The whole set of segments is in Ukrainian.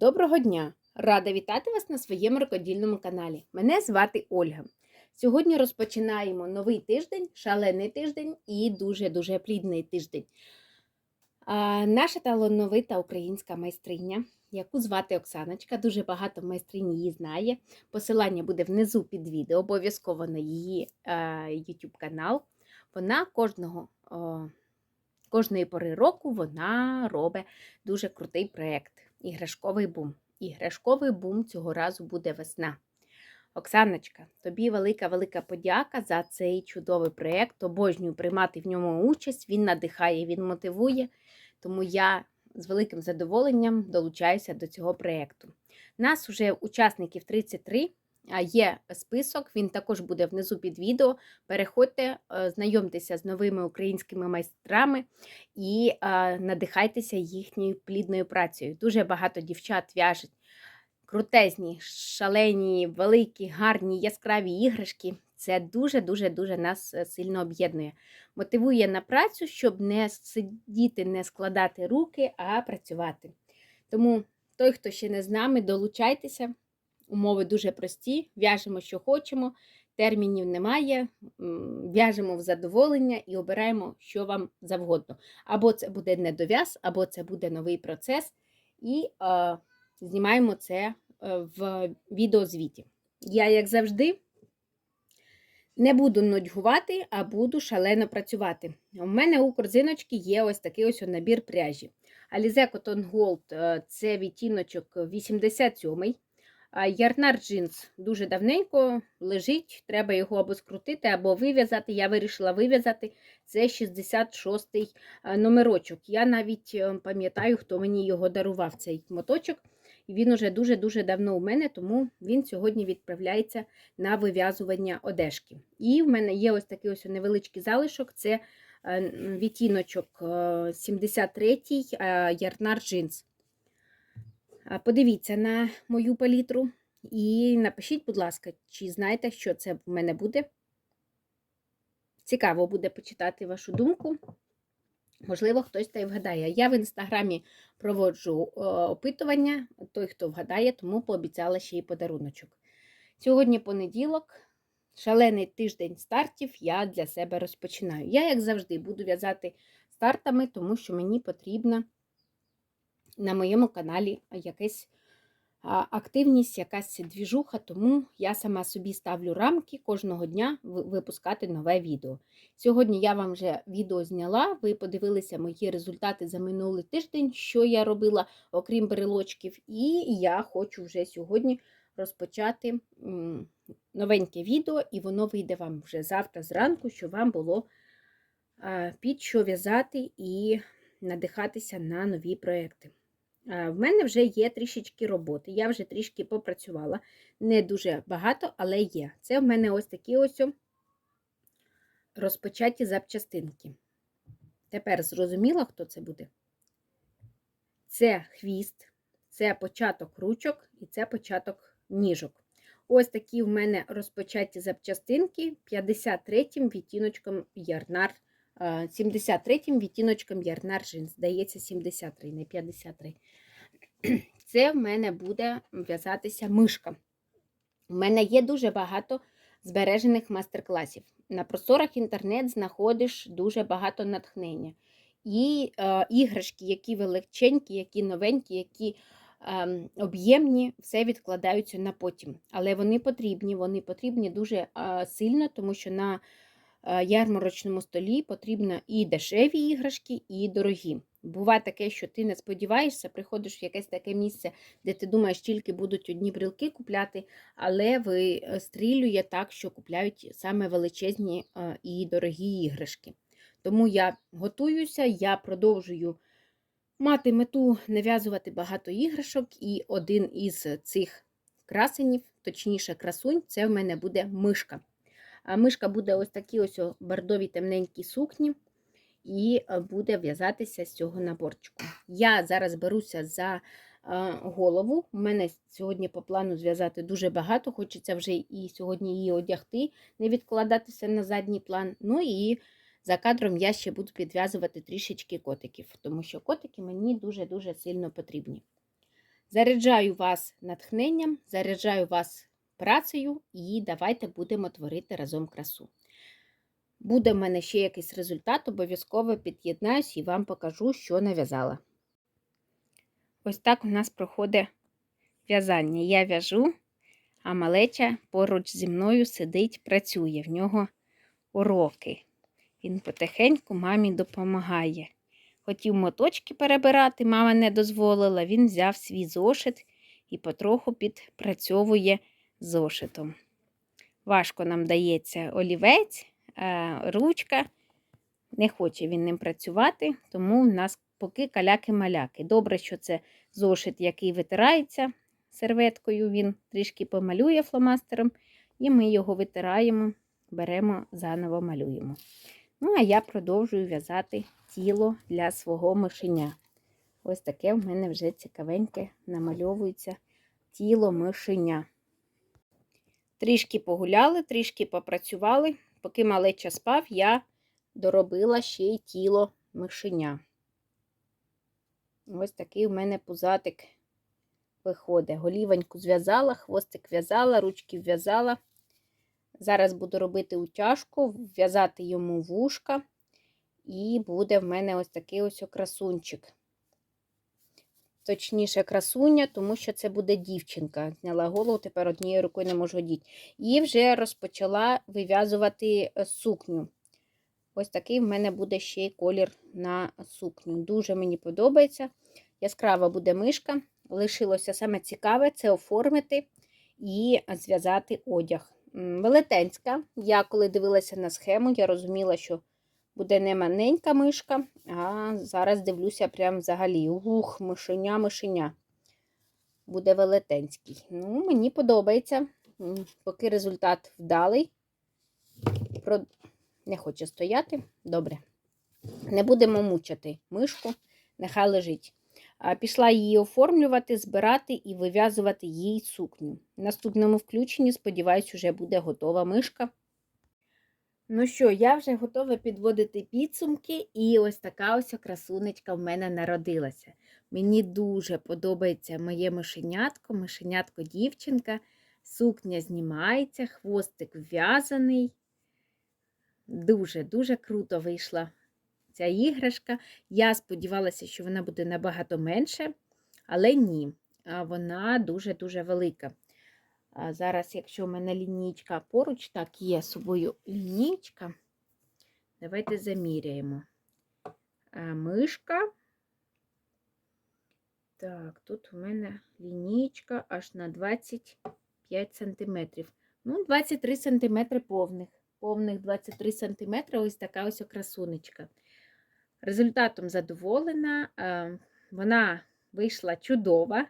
Доброго дня! Рада вітати вас на своєму рукодільному каналі. Мене звати Ольга. Сьогодні розпочинаємо новий тиждень, шалений тиждень і дуже-дуже плідний тиждень. А, наша талановита українська майстриня, яку звати Оксаночка, дуже багато майстринь її знає. Посилання буде внизу під відео, обов'язково на її а, YouTube канал. Вона кожного. о, Кожної пори року вона робить дуже крутий проєкт іграшковий бум. Іграшковий бум цього разу буде весна. Оксаночка, тобі велика-велика подяка за цей чудовий проєкт. Обожнюю приймати в ньому участь. Він надихає, він мотивує. Тому я з великим задоволенням долучаюся до цього проєкту. Нас вже учасників 33. Є список, він також буде внизу під відео. Переходьте, е, знайомтеся з новими українськими майстрами і е, надихайтеся їхньою плідною працею. Дуже багато дівчат в'яжуть крутезні, шалені, великі, гарні, яскраві іграшки. Це дуже-дуже дуже нас е, сильно об'єднує. Мотивує на працю, щоб не сидіти, не складати руки, а працювати. Тому той, хто ще не з нами, долучайтеся. Умови дуже прості, в'яжемо, що хочемо, термінів немає, в'яжемо в задоволення і обираємо, що вам завгодно. Або це буде недов'яз, або це буде новий процес, і е, знімаємо це е, в відеозвіті. Я, як завжди, не буду нудьгувати, а буду шалено працювати. У мене у корзиночки є ось такий ось набір пряжі. Alize Cotton Gold е, це відтіночок 87-й. Ярнар джинс дуже давненько лежить, треба його або скрутити, або вив'язати. Я вирішила вив'язати. Це 66-й номерочок. Я навіть е, пам'ятаю, хто мені його дарував, цей моточок. І Він уже дуже-дуже давно у мене, тому він сьогодні відправляється на вив'язування одежки. І в мене є ось такий ось невеличкий залишок це е, відтіночок 73-й Ярнар джинс. Подивіться на мою палітру і напишіть, будь ласка, чи знаєте, що це в мене буде. Цікаво буде почитати вашу думку. Можливо, хтось та й вгадає. Я в інстаграмі проводжу опитування, той, хто вгадає, тому пообіцяла ще й подаруночок. Сьогодні понеділок, шалений тиждень стартів я для себе розпочинаю. Я, як завжди, буду в'язати стартами, тому що мені потрібна на моєму каналі якась активність, якась двіжуха, тому я сама собі ставлю рамки кожного дня випускати нове відео. Сьогодні я вам вже відео зняла, ви подивилися мої результати за минулий тиждень, що я робила, окрім брелочків, і я хочу вже сьогодні розпочати новеньке відео, і воно вийде вам вже завтра зранку, щоб вам було під що в'язати і надихатися на нові проекти. В мене вже є трішечки роботи. Я вже трішки попрацювала. Не дуже багато, але є. Це в мене ось такі ось розпочаті запчастинки. Тепер зрозуміло, хто це буде? Це хвіст, це початок ручок і це початок ніжок. Ось такі в мене розпочаті запчастинки 53-м відтіночком ярнар. 73-м відтіночком ярнар джинс. Здається, 73, не 53. Це в мене буде в'язатися мишка. У мене є дуже багато збережених мастер-класів. На просторах інтернет знаходиш дуже багато натхнення. І е, іграшки, які величенькі, які новенькі, які е, об'ємні, все відкладаються на потім. Але вони потрібні, вони потрібні дуже е, сильно, тому що на ярмарочному столі потрібно і дешеві іграшки, і дорогі. Буває таке, що ти не сподіваєшся, приходиш в якесь таке місце, де ти думаєш, тільки будуть одні брілки купляти, але вистрілює так, що купляють саме величезні е, і дорогі іграшки. Тому я готуюся, я продовжую мати мету нав'язувати багато іграшок, і один із цих красенів, точніше, красунь, це в мене буде мишка. Мишка буде ось такі ось бордові темненькі сукні і е, буде в'язатися з цього наборчику. Я зараз беруся за е, голову. У мене сьогодні по плану зв'язати дуже багато, хочеться вже і сьогодні її одягти, не відкладатися на задній план. Ну і за кадром я ще буду підв'язувати трішечки котиків, тому що котики мені дуже-дуже сильно потрібні. Заряджаю вас натхненням, заряджаю вас працею і давайте будемо творити разом красу. Буде в мене ще якийсь результат, обов'язково під'єднаюсь і вам покажу, що нав'язала. Ось так у нас проходить в'язання. Я в'яжу, а малеча поруч зі мною сидить, працює. В нього уроки. Він потихеньку мамі допомагає. Хотів моточки перебирати, мама не дозволила. Він взяв свій зошит і потроху підпрацьовує зошитом. Важко нам дається олівець, ручка. Не хоче він ним працювати, тому в нас поки каляки-маляки. Добре, що це зошит, який витирається серветкою, він трішки помалює фломастером, і ми його витираємо, беремо, заново малюємо. Ну, а я продовжую в'язати тіло для свого мишеня. Ось таке в мене вже цікавеньке намальовується тіло мишеня. Трішки погуляли, трішки попрацювали. Поки малеча спав, я доробила ще й тіло мишеня. Ось такий у мене пузатик виходить. Голівоньку зв'язала, хвостик в'язала, ручки в'язала. Зараз буду робити утяжку, в'язати йому вушка, і буде в мене ось такий ось красунчик. Точніше, красуня, тому що це буде дівчинка. Зняла голову, тепер однією рукою не можу одіти. І вже розпочала вив'язувати сукню. Ось такий в мене буде ще й колір на сукню. Дуже мені подобається. Яскрава буде мишка. Лишилося саме цікаве це оформити і зв'язати одяг. Велетенська. Я коли дивилася на схему, я розуміла, що буде не маленька мишка, а зараз дивлюся прям взагалі. Ух, мишеня, мишеня. Буде велетенський. Ну, мені подобається. Поки результат вдалий. Про... Не хоче стояти. Добре. Не будемо мучити мишку, нехай лежить. Пішла її оформлювати, збирати і вив'язувати їй сукню. В наступному включенні, сподіваюсь, вже буде готова мишка. Ну що, я вже готова підводити підсумки, і ось така ось красунечка в мене народилася. Мені дуже подобається моє мишенятко, мишенятко дівчинка. Сукня знімається, хвостик в'язаний. Дуже-дуже круто вийшла ця іграшка. Я сподівалася, що вона буде набагато менше, але ні, вона дуже-дуже велика. Зараз, якщо в мене лінійка поруч, так, є собою лінійка, давайте заміряємо. Мишка. Так, тут у мене лінійка аж на 25 см. Ну, 23 см повних. Повних 23 см ось така ось красунечка. Результатом задоволена, вона вийшла чудова.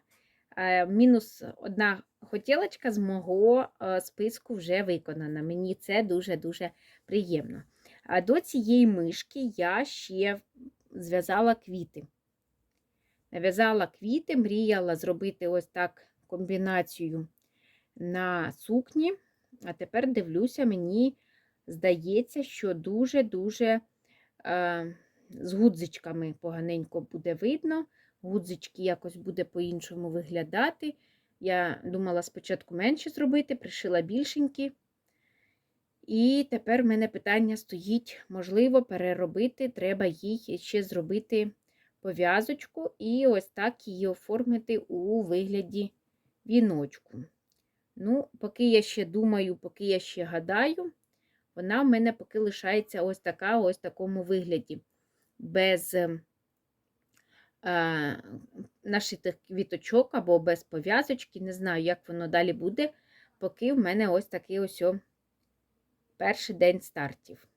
Мінус одна хотілочка з мого списку вже виконана. Мені це дуже-дуже приємно. А до цієї мишки я ще зв'язала квіти. Нав'язала квіти, мріяла зробити ось так комбінацію на сукні. А тепер дивлюся, мені здається, що дуже-дуже з гудзичками поганенько буде видно. Гудзички якось буде по-іншому виглядати. Я думала спочатку менше зробити, пришила більшенькі. І тепер в мене питання стоїть, можливо, переробити, треба їй ще зробити пов'язочку і ось так її оформити у вигляді віночку. Ну, поки я ще думаю, поки я ще гадаю, вона в мене поки лишається ось така, ось такому вигляді без ем, нашитих квіточок або без пов'язочки. Не знаю, як воно далі буде, поки в мене ось такий ось перший день стартів.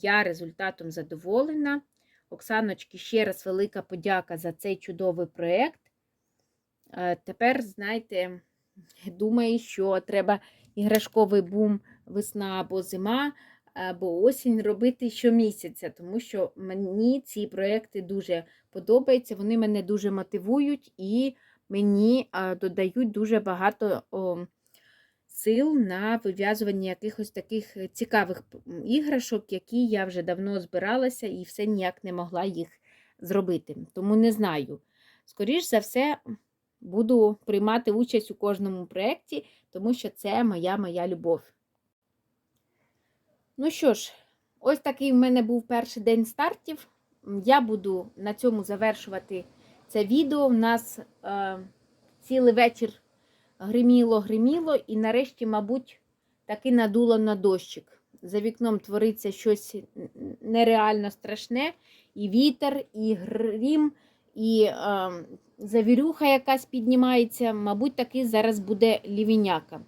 Я результатом задоволена. Оксаночки, ще раз велика подяка за цей чудовий проєкт. Тепер, знаєте, думаю, що треба іграшковий бум весна або зима або осінь робити щомісяця, тому що мені ці проекти дуже подобаються, вони мене дуже мотивують і мені додають дуже багато сил на вив'язування якихось таких цікавих іграшок, які я вже давно збиралася і все ніяк не могла їх зробити. Тому не знаю. Скоріш за все, буду приймати участь у кожному проєкті, тому що це моя моя любов. Ну що ж, ось такий в мене був перший день стартів. Я буду на цьому завершувати це відео. У нас е, цілий вечір гриміло, гриміло, і нарешті, мабуть, таки надуло на дощик. За вікном твориться щось нереально страшне. І вітер, і грім, і е, завірюха якась піднімається. Мабуть, таки зараз буде лівіняка.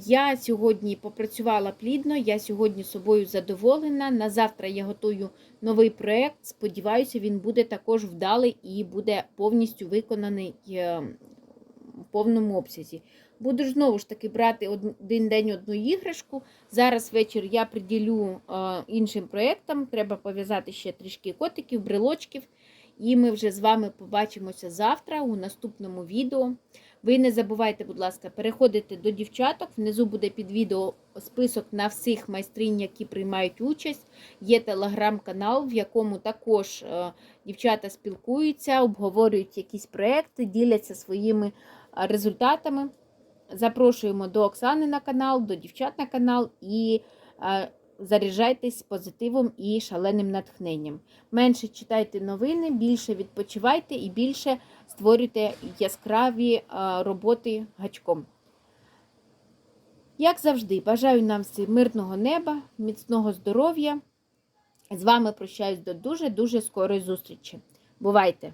Я сьогодні попрацювала плідно, я сьогодні собою задоволена. На завтра я готую новий проєкт. Сподіваюся, він буде також вдалий і буде повністю виконаний е, в повному обсязі. Буду знову ж таки брати один день одну іграшку. Зараз вечір я приділю е, іншим проєктам. Треба пов'язати ще трішки котиків, брелочків. І ми вже з вами побачимося завтра у наступному відео. Ви не забувайте, будь ласка, переходити до дівчаток. Внизу буде під відео список на всіх майстринь, які приймають участь. Є телеграм-канал, в якому також е, дівчата спілкуються, обговорюють якісь проекти, діляться своїми е, результатами. Запрошуємо до Оксани на канал, до дівчат на канал і е, заряджайтесь позитивом і шаленим натхненням. Менше читайте новини, більше відпочивайте і більше створюйте яскраві е, роботи гачком. Як завжди, бажаю нам всім мирного неба, міцного здоров'я. З вами прощаюсь до дуже-дуже скорої зустрічі. Бувайте!